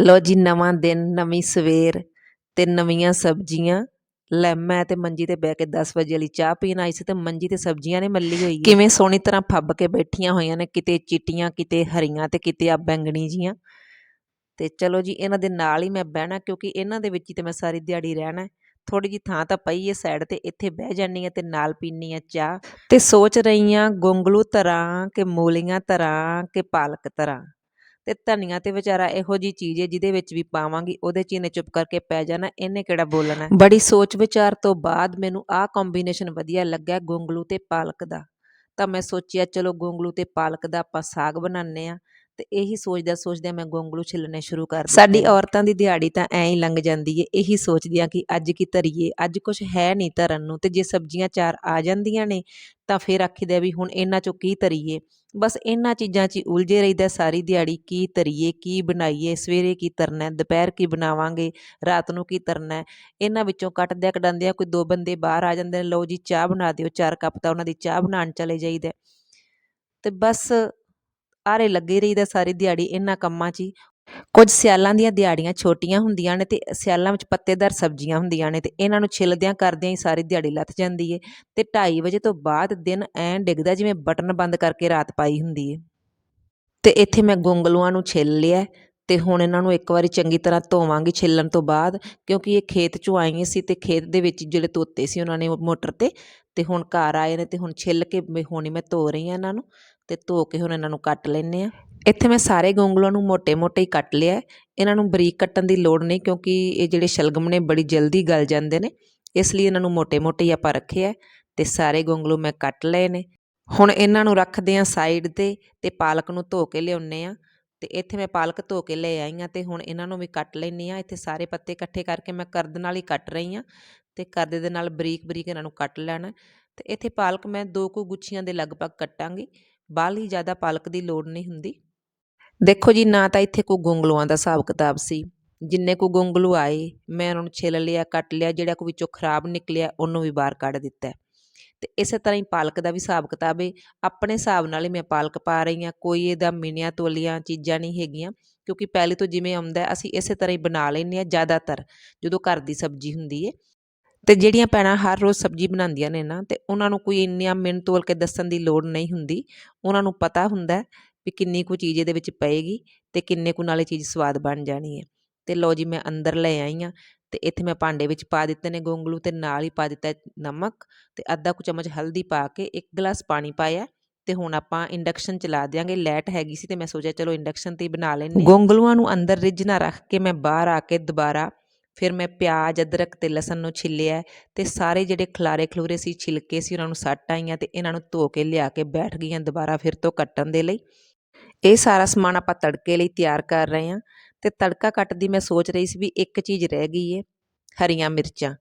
ਲਓ ਜੀ ਨਵਾਂ ਦਿਨ ਨਵੀਂ ਸਵੇਰ ਤੇ ਨਵੀਆਂ ਸਬਜ਼ੀਆਂ। ਲੈ ਮੈਂ ਤੇ ਮੰਜੀ ਤੇ ਬਹਿ ਕੇ 10 ਵਜੇ ਵਾਲੀ ਚਾਹ ਪੀਣ ਆਈ ਸੀ ਤੇ ਮੰਜੀ ਤੇ ਸਬਜ਼ੀਆਂ ਨੇ ਮੱਲੀ ਹੋਈ ਕਿਵੇਂ ਸੋਹਣੀ ਤਰ੍ਹਾਂ ਫੱਬ ਕੇ ਬੈਠੀਆਂ ਹੋਈਆਂ ਨੇ ਕਿਤੇ ਚਿੱਟੀਆਂ ਕਿਤੇ ਹਰੀਆਂ ਤੇ ਕਿਤੇ ਆ ਬੈਂਗਣੀ ਜੀਆਂ। ਤੇ ਚਲੋ ਜੀ ਇਹਨਾਂ ਦੇ ਨਾਲ ਹੀ ਮੈਂ ਬਹਿਣਾ ਕਿਉਂਕਿ ਇਹਨਾਂ ਦੇ ਵਿੱਚ ਹੀ ਤੇ ਮੈਂ ਸਾਰੀ ਦਿਹਾੜੀ ਰਹਿਣਾ ਥੋੜੀ ਜੀ ਥਾਂ ਤਾਂ ਪਈ ਹੈ ਸਾਈਡ ਤੇ ਇੱਥੇ ਬਹਿ ਜਾਨੀ ਆ ਤੇ ਨਾਲ ਪੀਨੀ ਆ ਚਾਹ। ਤੇ ਸੋਚ ਰਹੀ ਆ ਗੋਂਗਲੂ ਤਰਾਂ ਕਿ ਮੂਲੀਆਂ ਤਰਾਂ ਕਿ ਪਾਲਕ ਤਰਾਂ। ਤੇ ਧਨੀਆ ਤੇ ਵਿਚਾਰਾ ਇਹੋ ਜੀ ਚੀਜ਼ ਹੈ ਜਿਹਦੇ ਵਿੱਚ ਵੀ ਪਾਵਾਂਗੀ, ਉਹਦੇ ਚ ਇਹਨੇ ਚੁੱਪ ਕਰਕੇ ਪੈ ਜਾਣਾ, ਇਹਨੇ ਕਿਹੜਾ ਬੋਲਣਾ ਬੜੀ ਸੋਚ ਵਿਚਾਰ ਤੋਂ ਬਾਅਦ ਮੈਨੂੰ ਆਹ ਕੰਬੀਨੇਸ਼ਨ ਵਧੀਆ ਲੱਗਿਆ ਗੋਂਗਲੂ ਤੇ ਪਾਲਕ ਦਾ। ਤਾਂ ਮੈਂ ਸੋਚਿਆ ਚਲੋ ਗੋਂਗਲੂ ਤੇ ਪਾਲਕ ਦਾ ਆਪਾਂ ਸਾਗ ਬਣਾਉਂਦੇ ਆ ਤੇ ਇਹੀ ਸੋਚਦਾ ਸੋਚਦਾ ਮੈਂ ਗੋਂਗਲੂ ਛਿੱਲਣੇ ਸ਼ੁਰੂ ਕਰ ਸਾਡੀ ਔਰਤਾਂ ਦੀ ਦਿਹਾੜੀ ਤਾਂ ਐਂ ਹੀ ਲੰਘ ਜਾਂਦੀ ਏ। ਇਹੀ ਸੋਚਦੀਆਂ ਕਿ ਅੱਜ ਕੀ ਧਰੀਏ ਅੱਜ ਕੁਝ ਹੈ ਨਹੀਂ ਧਰਨ ਨੂੰ ਤੇ ਜੇ ਸਬਜ਼ੀਆਂ ਚਾਰ ਆ ਜਾਂਦੀਆਂ ਨੇ ਤਾਂ ਫਿਰ ਆਖੀਦਾ ਵੀ ਹੁਣ ਇਹਨਾਂ ਚੋਂ ਕੀ ਧਰੀਏ? ਬਸ ਇਹਨਾਂ ਚੀਜ਼ਾਂ 'ਚ ਹੀ ਉਲਝੇ ਰਹੀਦਾ ਸਾਰੀ ਦਿਹਾੜੀ ਕੀ ਧਰੀਏ ਕੀ ਬਣਾਈਏ ਸਵੇਰੇ ਕੀ ਧਰਨਾ ਹੈ, ਦੁਪਹਿਰ ਕੀ ਬਣਾਵਾਂਗੇ ਰਾਤ ਨੂੰ ਕੀ ਧਰਨਾ ਹੈ। ਇਹਨਾਂ ਵਿੱਚੋਂ ਕੱਟਦਿਆਂ ਕਢਾਉਂਦਿਆਂ ਕੋਈ ਦੋ ਬੰਦੇ ਬਾਹਰ ਆ ਜਾਂਦੇ ਨੇ ਲਓ ਜੀ ਚਾਹ ਬਣਾ ਦਿਓ ਚਾਰ ਕੱਪ ਤਾਂ ਉਹਨਾਂ ਦੀ ਚਾਹ ਬਣਾਉਣ ਚਲੇ ਜਾਈਦਾ ਤੇ ਬਸ ਆਰੇ ਲੱਗੇ ਰਹੀਦਾ ਸਾਰੀ ਦਿਹਾੜੀ ਇਹਨਾਂ ਕੰਮਾਂ 'ਚ ਹੀ। ਕੁਝ ਸਿਆਲਾਂ ਦੀਆਂ ਦਿਹਾੜੀਆਂ ਛੋਟੀਆਂ ਹੁੰਦੀਆਂ ਨੇ ਤੇ ਸਿਆਲਾਂ ਵਿੱਚ ਪੱਤੇਦਾਰ ਸਬਜ਼ੀਆਂ ਹੁੰਦੀਆਂ ਨੇ ਤੇ ਇਹਨਾਂ ਨੂੰ ਛਿੱਲਦਿਆਂ ਕਰਦਿਆਂ ਹੀ ਸਾਰੀ ਦਿਹਾੜੀ ਲੱਥ ਜਾਂਦੀ ਏ ਤੇ 2:30 ਵਜੇ ਤੋਂ ਬਾਅਦ ਦਿਨ ਐਂ ਡਿੱਗਦਾ ਜਿਵੇਂ ਬਟਨ ਬੰਦ ਕਰਕੇ ਰਾਤ ਪਾਈ ਹੁੰਦੀ ਏ। ਤੇ ਇੱਥੇ ਮੈਂ ਗੁੰਗਲੂਆਂ ਨੂੰ ਛਿੱਲ ਲਿਆ ਤੇ ਹੁਣ ਇਹਨਾਂ ਨੂੰ ਇੱਕ ਵਾਰੀ ਚੰਗੀ ਤਰ੍ਹਾਂ ਧੋਵਾਂਗੀ ਛਿੱਲਣ ਤੋਂ ਬਾਅਦ ਕਿਉਂਕਿ ਇਹ ਖੇਤ 'ਚੋਂ ਆਈਆਂ ਸੀ ਤੇ ਖੇਤ ਦੇ ਵਿੱਚ ਜਿਹੜੇ ਤੋਤੇ ਸੀ ਉਹਨਾਂ ਨੇ ਮੋਟਰ ਤੇ ਤੇ ਹੁਣ ਘਰ ਆਏ ਨੇ ਤੇ ਹੁਣ ਛਿੱਲ ਕੇ ਮੈਂ- ਹੁਣ ਹੀ ਮੈਂ ਧੋ ਰਹੀ ਹਾਂ ਇਹਨਾਂ ਨੂੰ। ਤੇ ਧੋ ਕੇ ਹੁਣ ਇਹਨਾਂ ਨੂੰ ਕੱਟ ਲੈਣੇ ਆ ਇੱਥੇ ਮੈਂ ਸਾਰੇ ਗੋਂਗਲਾਂ ਨੂੰ ਮੋٹے-ਮੋٹے ਹੀ ਕੱਟ ਲਿਆ ਇਹਨਾਂ ਨੂੰ ਬਰੀਕ ਕੱਟਣ ਦੀ ਲੋੜ ਨਹੀਂ ਕਿਉਂਕਿ ਇਹ ਜਿਹੜੇ ਸ਼ਲਗਮ ਨੇ ਬੜੀ ਜਲਦੀ ਗਲ ਜਾਂਦੇ ਨੇ। ਇਸ ਲਈ ਇਹਨਾਂ ਨੂੰ ਮੋٹے-ਮੋਟੇ ਹੀ ਆਪਾਂ ਰੱਖਿਆ ਤੇ ਸਾਰੇ ਗੋਂਗਲੂ ਮੈਂ ਕੱਟ ਲਏ ਨੇ। ਹੁਣ ਇਹਨਾਂ ਨੂੰ ਰੱਖਦੇ ਆ ਸਾਈਡ ਤੇ ਤੇ ਪਾਲਕ ਨੂੰ ਧੋ ਕੇ ਲਿਆਉਨੇ ਆ ਤੇ ਇੱਥੇ ਮੈਂ ਪਾਲਕ ਧੋ ਕੇ ਲੈ ਆਈ ਆ ਤੇ ਹੁਣ ਇਹਨਾਂ ਨੂੰ ਵੀ ਕੱਟ ਲੈਣੀ ਆ ਇੱਥੇ ਸਾਰੇ ਪੱਤੇ ਇਕੱਠੇ ਕਰਕੇ ਮੈਂ ਕਰਦ ਨਾਲ ਹੀ ਕੱਟ ਰਹੀ ਆ ਤੇ ਕਰਦ ਦੇ ਨਾਲ ਬਰੀਕ ਬਰੀਕ ਇਹਨਾਂ ਨੂੰ ਕੱਟ ਲੈਣਾ। ਤੇ ਇੱਥੇ ਪਾਲਕ ਮੈਂ ਦੋ ਕੁ ਗੁੱਛੀਆਂ ਦੇ ਲਗਭਗ ਕੱਟਾਂਗੀ। ਬਾਹਲੀ ਜ਼ਿਆਦਾ ਪਾਲਕ ਦੀ ਲੋੜ ਨਹੀਂ ਹੁੰਦੀ। ਦੇਖੋ ਜੀ, ਨਾ ਤਾਂ ਇੱਥੇ ਕੋਈ ਗੁੰਗਲੂਆਂ ਦਾ ਹਿਸਾਬ ਕਿਤਾਬ ਸੀ। ਜਿੰਨੇ ਕੋ ਗੁੰਗਲੂ ਆਏ, ਮੈਂ ਉਹਨਾਂ ਨੂੰ ਛਿੱਲ ਲਿਆ, ਕੱਟ ਲਿਆ, ਜਿਹੜਾ ਕੋ ਵਿੱਚੋਂ ਖਰਾਬ ਨਿਕਲਿਆ, ਉਹਨੂੰ ਵੀ ਬਾਹਰ ਕੱਢ ਦਿੱਤਾ। ਤੇ ਇਸੇ ਤਰ੍ਹਾਂ ਹੀ ਪਾਲਕ ਦਾ ਵੀ ਹਿਸਾਬ ਕਿਤਾਬ ਹੈ ਆਪਣੇ ਹਿਸਾਬ ਨਾਲ ਹੀ ਮੈਂ ਪਾਲਕ ਪਾ ਰਹੀ ਹਾਂ, ਕੋਈ ਇਹਦਾ ਮਿਣਿਆ ਤੋਲੀਆਂ ਚੀਜ਼ਾਂ ਨਹੀਂ ਹੈਗੀਆਂ। ਕਿਉਂਕਿ ਪਹਿਲੇ ਤੋਂ ਜਿਵੇਂ ਆਉਂਦਾ, ਅਸੀਂ ਇਸੇ ਤਰ੍ਹਾਂ ਹੀ ਬਣਾ ਲੈਂਦੇ ਹਾਂ ਜ਼ਿਆਦਾਤਰ, ਜਦੋਂ ਘਰ ਦੀ ਸਬਜ਼ੀ ਹੁੰਦੀ ਹੈ ਤੇ ਜਿਹੜੀਆਂ ਭੈਣਾਂ ਹਰ ਰੋਜ਼ ਸਬਜ਼ੀ ਬਣਾਉਂਦੀਆਂ ਨੇ ਨਾ, ਤੇ ਉਹਨਾਂ ਨੂੰ ਕੋਈ ਇੰਨੀਆਂ ਮਿਣ ਤੋਲ ਕੇ ਦੱਸਣ ਦੀ ਲੋੜ ਨਹੀਂ ਹੁੰਦੀ। ਉਹਨਾਂ ਨੂੰ ਪਤਾ ਹੁੰਦਾ ਵੀ ਕਿੰਨੀ ਕੁ ਚੀਜ਼ ਇਹਦੇ ਵਿੱਚ ਪਏਗੀ ਤੇ ਕਿੰਨੇ ਕੁ ਨਾਲੇ ਚੀਜ਼ ਸਵਾਦ ਬਣ ਜਾਣੀ ਹੈ। ਤੇ ਲਓ ਜੀ, ਮੈਂ ਅੰਦਰ ਲੈ ਆਈ ਹਾਂ ਤੇ ਇੱਥੇ ਮੈਂ ਭਾਂਡੇ ਵਿੱਚ ਪਾ ਦਿੱਤੇ ਨੇ ਗੋਂਗਲੂ ਤੇ ਨਾਲ ਹੀ ਪਾ ਦਿੱਤਾ ਨਮਕ ਤੇ ਅੱਧਾ ਕੁ ਚਮਚ ਹਲਦੀ ਪਾ ਕੇ ਇੱਕ ਗਲਾਸ ਪਾਣੀ ਪਾਇਆ ਤੇ ਹੁਣ ਆਪਾਂ ਇੰਡਕਸ਼ਨ ਚਲਾ ਦਿਆਂਗੇ। ਲੈਟ ਹੈਗੀ ਸੀ ਤੇ ਮੈਂ ਸੋਚਿਆ ਚਲੋ ਇੰਡਕਸ਼ਨ ਤੇ ਹੀ ਬਣਾ ਲੈਂਦੇ ਗੋਂਗਲੂਆਂ ਨੂੰ ਅੰਦਰ ਰਿੱਝ ਨਾ ਰੱਖ ਕੇ ਮੈਂ ਬਾਹਰ ਆ ਕੇ ਦੁਬਾਰਾ ਫਿਰ ਮੈਂ ਪਿਆਜ਼, ਅਦਰਕ ਤੇ ਲਸਣ ਨੂੰ ਛਿੱਲਿਆ ਤੇ ਸਾਰੇ ਜਿਹੜੇ ਖਲਾਰੇ ਖਲੂਰੇ ਸੀ, ਛਿਲਕੇ ਸੀ, ਉਹਨਾਂ ਨੂੰ ਸੱਟ ਆਈਆਂ ਤੇ ਇਹਨਾਂ ਨੂੰ ਧੋ ਕੇ ਲਿਆ ਕੇ ਬੈਠ ਗਈਆਂ ਦੁਬਾਰਾ ਫਿਰ ਤੋਂ ਕੱਟਣ ਦੇ ਲਈ। ਇਹ ਸਾਰਾ ਸਮਾਨ ਆਪਾਂ ਤੜਕੇ ਲਈ ਤਿਆਰ ਕਰ ਰਹੇ ਹਾਂ ਤੇ ਤੜਕਾ ਕੱਟਦੀ ਮੈਂ ਸੋਚ ਰਹੀ ਸੀ ਵੀ ਇੱਕ ਚੀਜ਼ ਰਹਿ ਗਈ ਏ, ਹਰੀਆਂ ਮਿਰਚਾਂ।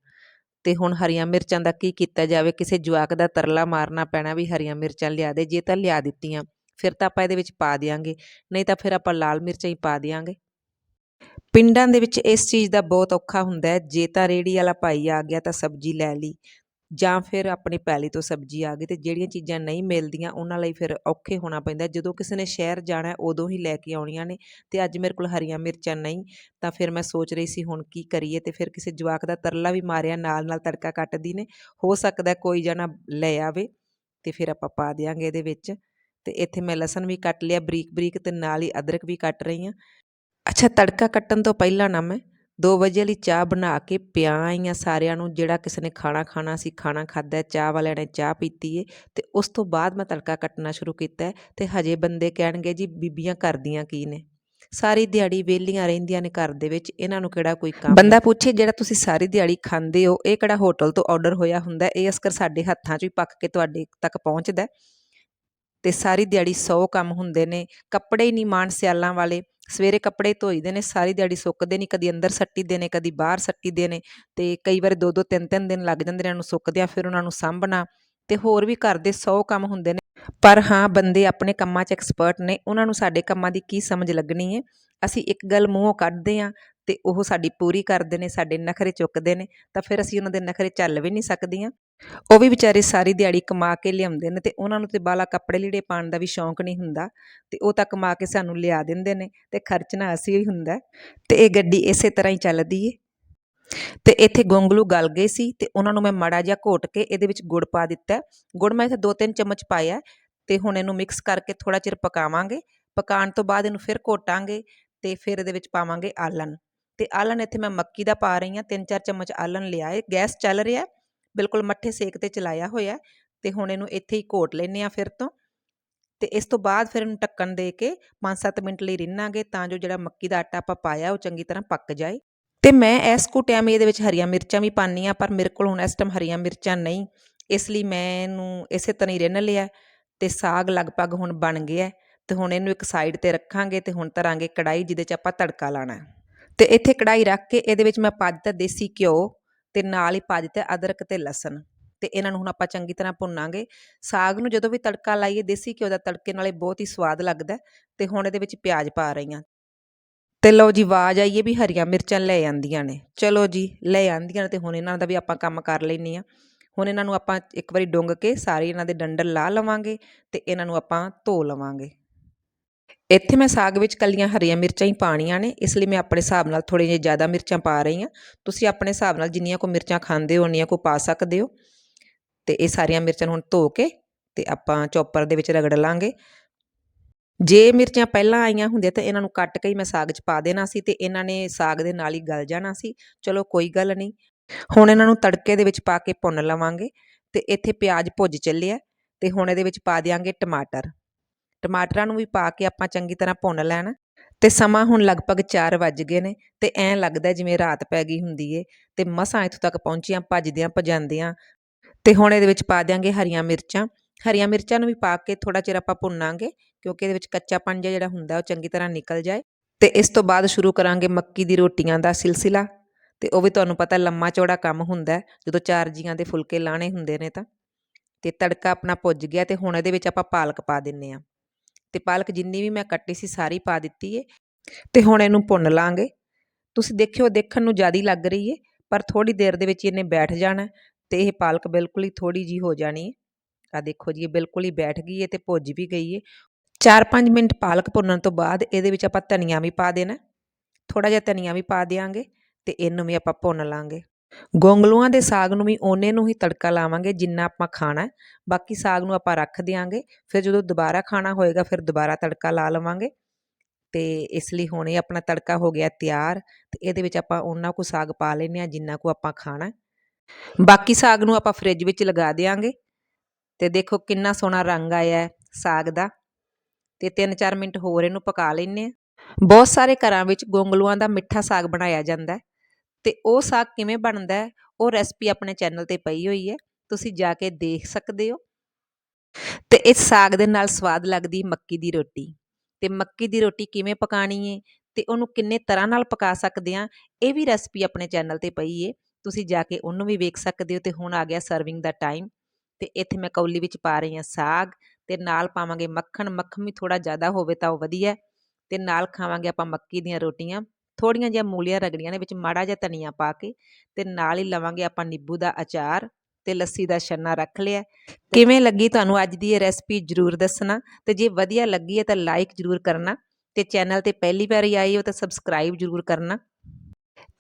ਤੇ ਹੁਣ ਹਰੀਆਂ ਮਿਰਚਾਂ ਦਾ ਕੀ ਕੀਤਾ ਜਾਵੇ, ਕਿਸੇ ਜਵਾਕ ਦਾ ਤਰਲਾ ਮਾਰਨਾ ਪੈਣਾ ਵੀ ਹਰੀਆਂ ਮਿਰਚਾਂ ਲਿਆ ਦੇ, ਜੇ ਤਾਂ ਲਿਆ ਦਿੱਤੀਆਂ, ਫਿਰ ਤਾਂ ਆਪਾਂ ਇਹਦੇ ਵਿੱਚ ਪਾ ਦਿਆਂਗੇ, ਨਹੀਂ ਤਾਂ ਫਿਰ ਆਪਾਂ ਲਾਲ ਮਿਰਚਾਂ ਹੀ ਪਾ ਦਿਆਂਗੇ। ਪਿੰਡਾਂ ਦੇ ਵਿੱਚ ਇਸ ਚੀਜ਼ ਦਾ ਬਹੁਤ ਔਖਾ ਹੁੰਦਾ ਜੇ ਤਾਂ ਰੇਹੜੀ ਵਾਲਾ ਭਾਈ ਆ ਗਿਆ ਤਾਂ ਸਬਜ਼ੀ ਲੈ ਲਈ ਜਾਂ ਫਿਰ ਆਪਣੀ ਪੈਲੀ ਤੋਂ ਸਬਜ਼ੀ ਆ ਗਈ ਅਤੇ ਜਿਹੜੀਆਂ ਚੀਜ਼ਾਂ ਨਹੀਂ ਮਿਲਦੀਆਂ ਉਹਨਾਂ ਲਈ ਫਿਰ ਔਖੇ ਹੋਣਾ ਪੈਂਦਾ ਜਦੋਂ ਕਿਸੇ ਨੇ ਸ਼ਹਿਰ ਜਾਣਾ ਉਦੋਂ ਹੀ ਲੈ ਕੇ ਆਉਣੀਆਂ ਨੇ ਅਤੇ ਅੱਜ ਮੇਰੇ ਕੋਲ ਹਰੀਆਂ ਮਿਰਚਾਂ ਨਹੀਂ ਤਾਂ ਫਿਰ ਮੈਂ ਸੋਚ ਰਹੀ ਸੀ ਹੁਣ ਕੀ ਕਰੀਏ ਅਤੇ ਫਿਰ ਕਿਸੇ ਜਵਾਕ ਦਾ ਤਰਲਾ ਵੀ ਮਾਰਿਆ ਨਾਲ ਨਾਲ ਤੜਕਾ ਕੱਟਦੀ ਨੇ। ਹੋ ਸਕਦਾ ਕੋਈ ਜਣਾ ਲੈ ਆਵੇ ਅਤੇ ਫਿਰ ਆਪਾਂ ਪਾ ਦਿਆਂਗੇ ਇਹਦੇ ਵਿੱਚ ਅਤੇ ਇੱਥੇ ਮੈਂ ਲਸਣ ਵੀ ਕੱਟ ਲਿਆ ਬਰੀਕ ਬਰੀਕ ਅਤੇ ਨਾਲ ਹੀ ਅਦਰਕ ਵੀ ਕੱਟ ਰਹੀ ਹਾਂ। ਅੱਛਾ, ਤੜਕਾ ਕੱਟਣ ਤੋਂ ਪਹਿਲਾਂ ਨਾ ਮੈਂ 2 ਵਜੇ ਵਾਲੀ ਚਾਹ ਬਣਾ ਕੇ ਪਿਆ ਆਈ ਹਾਂ ਸਾਰਿਆਂ ਨੂੰ, ਜਿਹੜਾ ਕਿਸੇ ਨੇ ਖਾਣਾ ਖਾਣਾ ਸੀ, ਖਾਣਾ ਖਾਦਾ ਚਾਹ ਵਾਲਿਆਂ ਨੇ ਚਾਹ ਪੀਤੀ ਏ, ਤੇ ਉਸ ਤੋਂ ਬਾਅਦ ਮੈਂ ਤੜਕਾ ਕੱਟਣਾ ਸ਼ੁਰੂ ਕੀਤਾ ਹੈ ਤੇ ਹਜੇ ਬੰਦੇ ਕਹਿਣਗੇ, ਜੀ, ਬੀਬੀਆਂ ਕਰਦੀਆਂ ਕੀ ਨੇ? ਸਾਰੀ ਦਿਹਾੜੀ ਵਿਹਲੀਆਂ ਰਹਿੰਦੀਆਂ ਨੇ ਘਰ ਦੇ ਵਿੱਚ, ਇਹਨਾਂ ਨੂੰ ਕਿਹੜਾ ਕੋਈ ਕੰਮ ਬੰਦਾ ਪੁੱਛੇ, ਜਿਹੜਾ ਤੁਸੀਂ ਸਾਰੀ ਦਿਹਾੜੀ ਖਾਂਦੇ ਹੋ, ਇਹ ਕਿਹੜਾ ਹੋਟਲ ਤੋਂ ਆਰਡਰ ਹੋਇਆ ਹੁੰਦਾ ਇਹ ਅਸਕਰ ਸਾਡੇ ਹੱਥਾਂ 'ਚ ਹੀ ਪੱਕ ਕੇ ਤੁਹਾਡੇ ਤੱਕ ਪਹੁੰਚਦਾ ਹੈ। ਤੇ ਸਾਰੀ ਦਿਹਾੜੀ 100 ਕੰਮ ਹੁੰਦੇ ਨੇ, ਕੱਪੜੇ ਹੀ ਨਹੀਂ ਮਾਣ ਸਿਆਲਾਂ ਵਾਲੇ। ਸਵੇਰੇ ਕੱਪੜੇ ਧੋਈਦੇ ਨੇ, ਸਾਰੀ ਦਿਹਾੜੀ ਸੁੱਕਦੇ ਨਹੀਂ ਕਦੀ ਅੰਦਰ ਸੱਟੀਦੇ ਨੇ, ਕਦੀ ਬਾਹਰ ਸੱਟੀਦੇ ਨੇ ਤੇ ਕਈ ਵਾਰ ਦੋ ਦੋ ਤਿੰਨ ਤਿੰਨ ਦਿਨ ਲੱਗ ਜਾਂਦੇ ਨੇ ਇਹਨਾਂ ਨੂੰ ਸੁੱਕਦਿਆਂ ਫਿਰ ਉਹਨਾਂ ਨੂੰ ਸਾਂਭਣਾ ਤੇ ਹੋਰ ਵੀ ਘਰ ਦੇ 100 ਕੰਮ ਹੁੰਦੇ ਨੇ। ਪਰ ਹਾਂ, ਬੰਦੇ ਆਪਣੇ ਕੰਮਾਂ 'ਚ ਐਕਸਪਰਟ ਨੇ, ਉਹਨਾਂ ਨੂੰ ਸਾਡੇ ਕੰਮਾਂ ਦੀ ਕੀ ਸਮਝ ਲੱਗਣੀ ਹੈ ਅਸੀਂ ਇੱਕ ਗੱਲ ਮੂੰਹੋਂ ਕੱਢਦੇ ਹਾਂ ਤੇ ਉਹ ਸਾਡੀ ਪੂਰੀ ਕਰਦੇ ਨੇ, ਸਾਡੇ ਨਖਰੇ ਚੁੱਕਦੇ ਨੇ, ਤਾਂ ਫਿਰ ਅਸੀਂ ਉਹਨਾਂ ਦੇ ਨਖਰੇ ਚੱਲ ਵੀ ਨਹੀਂ ਸਕਦੀਆਂ। ਉਹ ਵੀ ਵਿਚਾਰੇ ਸਾਰੀ ਦਿਹਾੜੀ ਕਮਾ ਕੇ ਲਿਆਉਂਦੇ ਨੇ ਤੇ ਉਹਨਾਂ ਨੂੰ ਤੇ ਬਾਲਾ ਕੱਪੜੇ ਲੀੜੇ ਪਾਉਣ ਦਾ ਵੀ ਸ਼ੌਂਕ ਨਹੀਂ ਹੁੰਦਾ ਤੇ ਉਹ ਤਾਂ ਕਮਾ ਕੇ ਸਾਨੂੰ ਲਿਆ ਦਿੰਦੇ ਨੇ ਤੇ ਖਰਚਣਾ ਅਸੀਂ ਹੀ ਹੁੰਦਾ। ਹੈ। ਤੇ ਇਹ ਗੱਡੀ ਇਸੇ ਤਰ੍ਹਾਂ ਹੀ ਚੱਲਦੀ ਏ। ਤੇ ਇੱਥੇ ਗੋਂਗਲੂ ਗਲ ਗਏ ਸੀ ਤੇ ਉਹਨਾਂ ਨੂੰ ਮੈਂ ਮਾੜਾ ਜਿਹਾ ਘੋਟ ਕੇ ਇਹਦੇ ਵਿੱਚ ਗੁੜ ਪਾ ਦਿੱਤਾ। ਗੁੜ ਮੈਂ ਇੱਥੇ 2-3 ਚਮਚ ਪਾਇਆ ਹੈ ਤੇ ਹੁਣ ਇਹਨੂੰ ਮਿਕਸ ਕਰਕੇ ਥੋੜਾ ਚਿਰ ਪਕਾਵਾਂਗੇ। ਪਕਾਉਣ ਤੋਂ ਬਾਅਦ ਇਹਨੂੰ ਫਿਰ ਘੋਟਾਂਗੇ ਤੇ ਫਿਰ ਇਹਦੇ ਵਿੱਚ ਪਾਵਾਂਗੇ ਆਲਣ। ਤੇ ਆਲਣ ਇੱਥੇ ਮੈਂ ਮੱਕੀ ਦਾ ਪਾ ਰਹੀ ਹਾਂ 3-4 ਚਮਚ ਆਲਣ ਲਿਆ ਹੈ ਗੈਸ ਚੱਲ ਰਿਹਾ ਬਿਲਕੁਲ ਮੱਠੇ ਸੇਕ ਤੇ ਚਲਾਇਆ ਹੋਇਆ ਹੈ, ਤੇ ਹੁਣ ਇਹਨੂੰ ਇੱਥੇ ਹੀ ਘੋਟ ਲੈਨੇ ਆ ਫਿਰ ਤੋਂ। ਤੇ ਇਸ ਤੋਂ ਬਾਅਦ ਫਿਰ ਇਹਨੂੰ ਢੱਕਣ ਦੇ ਕੇ 5-7 ਮਿੰਟ ਲਈ ਰਿੰਨਾਂਗੇ ਤਾਂ ਜੋ ਜਿਹੜਾ ਮੱਕੀ ਦਾ ਆਟਾ ਆਪਾਂ ਪਾਇਆ ਉਹ ਚੰਗੀ ਤਰ੍ਹਾਂ ਪੱਕ ਜਾਏ। ਤੇ ਮੈਂ ਇਸ ਕੁ ਟਾਈਮ ਇਹਦੇ ਵਿੱਚ ਹਰੀਆਂ ਮਿਰਚਾਂ ਵੀ ਪਾਉਂਦੀ ਹਾਂ, ਪਰ ਮੇਰੇ ਕੋਲ ਹੁਣ ਇਸ ਟਾਈਮ ਹਰੀਆਂ ਮਿਰਚਾਂ ਨਹੀਂ। ਇਸ ਲਈ ਮੈਂ ਇਹਨੂੰ ਇਸੇ ਤਰ੍ਹਾਂ ਹੀ ਰਿੰਨ ਲਿਆ ਤੇ ਸਾਗ ਲਗਭਗ ਹੁਣ ਬਣ ਗਿਆ ਹੈ, ਤੇ ਹੁਣ ਇਹਨੂੰ ਇੱਕ ਸਾਈਡ ਤੇ ਰੱਖਾਂਗੇ ਤੇ ਹੁਣ ਧਰਾਂਗੇ ਕੜਾਈ ਜਿਹਦੇ 'ਚ ਆਪਾਂ ਤੜਕਾ ਲਾਣਾ ਤੇ ਇੱਥੇ ਕੜਾਈ ਰੱਖ ਕੇ ਇਹਦੇ ਵਿੱਚ ਮੈਂ ਪਾ ਦਿੱਤਾ ਦੇਸੀ ਘਿਓ ਤੇ ਨਾਲ ਹੀ ਪਾ ਦਿੱਤਾ ਅਦਰਕ ਤੇ ਲਸਣ। ਤੇ ਇਹਨਾਂ ਨੂੰ ਹੁਣ ਆਪਾਂ ਚੰਗੀ ਤਰ੍ਹਾਂ ਭੁੰਨਾਂਗੇ। ਸਾਗ ਨੂੰ ਜਦੋਂ ਵੀ ਤੜਕਾ ਲਾਈਏ ਦੇਸੀ ਘਿਓ ਦਾ ਤੜਕੇ ਨਾਲੇ ਬਹੁਤ ਹੀ ਸਵਾਦ ਲੱਗਦਾ ਹੈ ਤੇ ਹੁਣ ਇਹਦੇ ਵਿੱਚ ਪਿਆਜ਼ ਪਾ ਰਹੀ ਹਾਂ। ਤੇ ਲਓ ਜੀ ਆਵਾਜ਼ ਆਈਏ ਵੀ ਹਰੀਆਂ ਮਿਰਚਾਂ ਲੈ ਆਂਦੀਆਂ ਨੇ। ਚਲੋ ਜੀ ਲੈ ਆਂਦੀਆਂ ਨੇ ਤੇ ਹੁਣ ਇਹਨਾਂ ਦਾ ਵੀ ਆਪਾਂ ਕੰਮ ਕਰ ਲੈਨੇ ਆ ਹੁਣ ਇਹਨਾਂ ਨੂੰ ਆਪਾਂ ਇੱਕ ਵਾਰੀ ਡੁੰਗ ਕੇ ਸਾਰੇ ਇਹਨਾਂ ਦੇ ਡੰਡਲ ਲਾ ਲਵਾਂਗੇ ਤੇ ਇਹਨਾਂ ਨੂੰ ਆਪਾਂ ਧੋ ਲਵਾਂਗੇ। ਇੱਥੇ ਮੈਂ ਸਾਗ ਵਿੱਚ ਕੱਲੀਆਂ ਹਰੀਆਂ ਮਿਰਚਾਂ ਹੀ ਪਾਣੀਆਂ ਨੇ, ਇਸ ਲਈ ਮੈਂ ਆਪਣੇ ਹਿਸਾਬ ਨਾਲ ਥੋੜ੍ਹੇ ਜਿਹੀਆਂ ਜ਼ਿਆਦਾ ਮਿਰਚਾਂ ਪਾ ਰਹੀ ਹਾਂ। ਤੁਸੀਂ ਆਪਣੇ ਹਿਸਾਬ ਨਾਲ ਜਿੰਨੀਆਂ ਕੋ ਮਿਰਚਾਂ ਖਾਂਦੇ ਹੋ, ਉਨੀਆਂ ਕੋ ਪਾ ਸਕਦੇ ਹੋ। ਅਤੇ ਇਹ ਸਾਰੀਆਂ ਮਿਰਚਾਂ ਨੂੰ ਹੁਣ ਧੋ ਕੇ ਅਤੇ ਆਪਾਂ ਚੌਪਰ ਦੇ ਵਿੱਚ ਰਗੜ ਲਾਂਗੇ। ਜੇ ਮਿਰਚਾਂ ਪਹਿਲਾਂ ਆਈਆਂ ਹੁੰਦੀਆਂ ਤਾਂ ਇਹਨਾਂ ਨੂੰ ਕੱਟ ਕੇ ਹੀ ਮੈਂ ਸਾਗ 'ਚ ਪਾ ਦੇਣਾ ਸੀ ਅਤੇ ਇਹਨਾਂ ਨੇ ਸਾਗ ਦੇ ਨਾਲ ਹੀ ਗਲ ਜਾਣਾ ਸੀ। ਚਲੋ ਕੋਈ ਗੱਲ ਨਹੀਂ। ਹੁਣ ਇਹਨਾਂ ਨੂੰ ਤੜਕੇ ਦੇ ਵਿੱਚ ਪਾ ਕੇ ਭੁੰਨ ਲਵਾਂਗੇ ਤੇ ਇੱਥੇ ਪਿਆਜ਼ ਭੁੱਜ ਚੱਲਿਆ ਤੇ ਹੁਣ ਇਹਦੇ ਵਿੱਚ ਪਾ ਦਿਆਂਗੇ ਟਮਾਟਰ। ਟਮਾਟਰਾਂ ਨੂੰ ਵੀ ਪਾ ਕੇ ਆਪਾਂ ਚੰਗੀ ਤਰ੍ਹਾਂ ਭੁੰਨ ਲੈਣਾ ਤੇ ਸਮਾਂ ਹੁਣ ਲਗਭਗ 4 ਵੱਜ ਗਏ ਨੇ ਤੇ ਐਂ ਲੱਗਦਾ ਜਿਵੇਂ ਰਾਤ ਪੈ ਗਈ ਹੁੰਦੀ ਏ ਤੇ ਮਸਾਂ ਇੱਥੋਂ ਤੱਕ ਪਹੁੰਚੀਆਂ, ਭੱਜਦਿਆਂ, ਭਜਾਂਦਿਆਂ ਤੇ ਹੁਣ ਇਹਦੇ ਵਿੱਚ ਪਾ ਦਿਆਂਗੇ ਹਰੀਆਂ ਮਿਰਚਾਂ। ਹਰੀਆਂ ਮਿਰਚਾਂ ਨੂੰ ਵੀ ਪਾ ਕੇ ਥੋੜਾ ਚਿਰ ਆਪਾਂ ਭੁੰਨਾਂਗੇ ਕਿਉਂਕਿ ਇਹਦੇ ਵਿੱਚ ਕੱਚਾਪਣ ਜਿਹਾ ਜਿਹੜਾ ਹੁੰਦਾ ਉਹ ਚੰਗੀ ਤਰ੍ਹਾਂ ਨਿਕਲ ਜਾਏ ਤੇ ਇਸ ਤੋਂ ਬਾਅਦ ਸ਼ੁਰੂ ਕਰਾਂਗੇ ਮੱਕੀ ਦੀ ਰੋਟੀਆਂ ਦਾ ਸਿਲਸਿਲਾ ਤੇ ਉਹ ਵੀ ਤੁਹਾਨੂੰ ਪਤਾ ਲੰਮਾ ਚੌੜਾ ਕੰਮ ਹੁੰਦਾ ਜਦੋਂ ਚਾਰ ਜੀਆਂ ਦੇ ਫੁਲਕੇ ਲਾਣੇ ਹੁੰਦੇ ਨੇ ਤਾਂ ਤੇ ਤੜਕਾ ਆਪਣਾ ਪੁੱਜ ਗਿਆ ਤੇ ਹੁਣ ਇਹਦੇ ਵਿੱਚ ਆਪਾਂ ਪਾਲਕ ਪਾ ਦਿੰਨੇ ਆ। ਤੇ ਪਾਲਕ ਜਿੰਨੀ ਵੀ ਮੈਂ ਕੱਟੀ ਸੀ ਸਾਰੀ ਪਾ ਦਿੱਤੀ ਏ, ਤੇ ਹੁਣ ਇਹਨੂੰ ਭੁੰਨ ਲਾਂਗੇ। ਤੁਸੀਂ ਦੇਖਿਓ, ਦੇਖਣ ਨੂੰ ਜ਼ਿਆਦੀ ਲੱਗ ਰਹੀ ਏ, ਪਰ ਥੋੜੀ ਦੇਰ ਦੇ ਵਿੱਚ ਇਹਨੇ ਬੈਠ ਜਾਣਾ ਹੈ ਤੇ ਇਹ ਪਾਲਕ ਬਿਲਕੁਲ ਹੀ ਥੋੜੀ ਜੀ ਹੋ ਜਾਣੀ ਏ। ਆ ਦੇਖੋ ਜੀ, ਇਹ ਬਿਲਕੁਲ ਹੀ ਬੈਠ ਗਈ ਏ ਤੇ ਭੁੱਜ ਵੀ ਗਈ ਏ। 4-5 ਮਿੰਟ ਪਾਲਕ ਭੁੰਨਣ ਤੋਂ ਬਾਅਦ ਇਹਦੇ ਵਿੱਚ ਆਪਾਂ ਧਨੀਆ ਵੀ ਪਾ ਦੇਣਾ ਥੋੜਾ ਜਿਹਾ ਧਨੀਆ ਵੀ ਪਾ ਦਿਆਂਗੇ ਤੇ ਇਹਨੂੰ ਵੀ ਆਪਾਂ ਭੁੰਨ ਲਾਂਗੇ। ਗੋਂਗਲੂਆਂ ਦੇ ਸਾਗ ਨੂੰ ਵੀ ਓਨੇ ਨੂੰ ਹੀ ਤੜਕਾ ਲਾਵਾਂਗੇ, ਜਿੰਨਾ ਆਪਾਂ ਖਾਣਾ ਬਾਕੀ ਸਾਗ ਨੂੰ ਆਪਾਂ ਰੱਖ ਦਿਆਂਗੇ, ਫਿਰ ਜਦੋਂ ਦੁਬਾਰਾ ਖਾਣਾ ਹੋਏਗਾ, ਫਿਰ ਦੁਬਾਰਾ ਤੜਕਾ ਲਾ ਲਵਾਂਗੇ। ਤੇ ਇਸ ਲਈ ਹੁਣ ਇਹ ਆਪਣਾ ਤੜਕਾ ਹੋ ਗਿਆ ਤਿਆਰ, ਤੇ ਇਹਦੇ ਵਿੱਚ ਆਪਾਂ ਉਹਨਾਂ ਕੁ ਸਾਗ ਪਾ ਲੈਨੇ ਆ ਜਿੰਨਾ ਕੁ ਆਪਾਂ ਖਾਣਾ ਬਾਕੀ ਸਾਗ ਨੂੰ ਆਪਾਂ ਫ੍ਰਿਜ ਵਿੱਚ ਲਗਾ ਦਿਆਂਗੇ। ਤੇ ਦੇਖੋ ਕਿੰਨਾ ਸੋਹਣਾ ਰੰਗ ਆਇਆ ਸਾਗ ਦਾ। ਤੇ 3-4 ਮਿੰਟ ਹੋਰ ਇਹਨੂੰ ਪਕਾ ਲੈਨੇ ਆ ਬਹੁਤ ਸਾਰੇ ਘਰਾਂ ਵਿੱਚ ਗੋਂਗਲੂਆਂ ਦਾ ਮਿੱਠਾ ਸਾਗ ਬਣਾਇਆ ਜਾਂਦਾ ਹੈ। ਤੇ ਉਹ ਸਾਗ ਕਿਵੇਂ ਬਣਦਾ ਉਹ ਰੈਸਪੀ ਆਪਣੇ ਚੈਨਲ ਤੇ ਪਈ ਹੋਈ ਹੈ, ਤੁਸੀਂ ਜਾ ਕੇ ਦੇਖ ਸਕਦੇ ਹੋ। ਤੇ ਇਸ ਸਾਗ ਦੇ ਨਾਲ ਸਵਾਦ ਲੱਗਦੀ ਮੱਕੀ ਦੀ ਰੋਟੀ। ਤੇ ਮੱਕੀ ਦੀ ਰੋਟੀ ਕਿਵੇਂ ਪਕਾਣੀ ਹੈ ਤੇ ਉਹਨੂੰ ਕਿੰਨੇ ਤਰ੍ਹਾਂ ਨਾਲ ਪਕਾ ਸਕਦੇ ਆ ਇਹ ਵੀ ਰੈਸਪੀ ਆਪਣੇ ਚੈਨਲ ਤੇ ਪਈ ਏ। ਤੁਸੀਂ ਜਾ ਕੇ ਉਹਨੂੰ ਵੀ ਵੇਖ ਸਕਦੇ ਹੋ, ਤੇ ਹੁਣ ਆ ਗਿਆ ਸਰਵਿੰਗ ਦਾ ਟਾਈਮ ਤੇ ਇੱਥੇ ਮੈਂ ਕੌਲੀ ਵਿੱਚ ਪਾ ਰਹੀ ਹਾਂ ਸਾਗ, ਤੇ ਨਾਲ ਪਾਵਾਂਗੇ ਮੱਖਣ। ਮੱਖਣ ਵੀ ਥੋੜਾ ਜ਼ਿਆਦਾ ਹੋਵੇ ਤਾਂ ਉਹ ਵਧੀਆ ਹੈ। ਤੇ ਨਾਲ ਖਾਵਾਂਗੇ ਆਪਾਂ ਮੱਕੀ ਦੀਆਂ ਰੋਟੀਆਂ। ਥੋੜੀਆਂ ਜਿਹੀਆਂ ਮੂਲੀਆਂ ਰਗੜੀਆਂ ਨੇ ਵਿੱਚ ਮਾੜਾ ਜਿਹਾ ਧਨੀਆ ਪਾ ਕੇ ਤੇ ਨਾਲ ਹੀ ਲਵਾਂਗੇ ਆਪਾਂ ਨਿੰਬੂ ਦਾ ਅਚਾਰ ਤੇ ਲੱਸੀ ਦਾ ਛੰਨਾ ਰੱਖ ਲਿਆ। ਕਿਵੇਂ ਲੱਗੀ ਤੁਹਾਨੂੰ ਅੱਜ ਦੀ ਇਹ ਰੈਸਪੀ ਜਰੂਰ ਦੱਸਣਾ ਤੇ ਜੇ ਵਧੀਆ ਲੱਗੀ ਹੈ ਤਾਂ ਲਾਈਕ ਜਰੂਰ ਕਰਨਾ ਤੇ ਚੈਨਲ ਤੇ ਪਹਿਲੀ ਵਾਰੀ ਆਏ ਹੋ ਤਾਂ ਸਬਸਕ੍ਰਾਈਬ ਜਰੂਰ ਕਰਨਾ।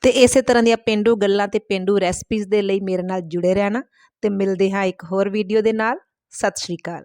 ਤੇ ਇਸੇ ਤਰ੍ਹਾਂ ਦੀਆਂ ਪਿੰਡੂ ਗੱਲਾਂ ਤੇ ਪਿੰਡੂ ਰੈਸਪੀਜ਼ ਦੇ ਲਈ ਮੇਰੇ ਨਾਲ ਜੁੜੇ ਰਹਿਣਾ ਤੇ ਮਿਲਦੇ ਹਾਂ ਇੱਕ ਹੋਰ ਵੀਡੀਓ ਦੇ ਨਾਲ। ਸਤਿ ਸ਼੍ਰੀ ਅਕਾਲ।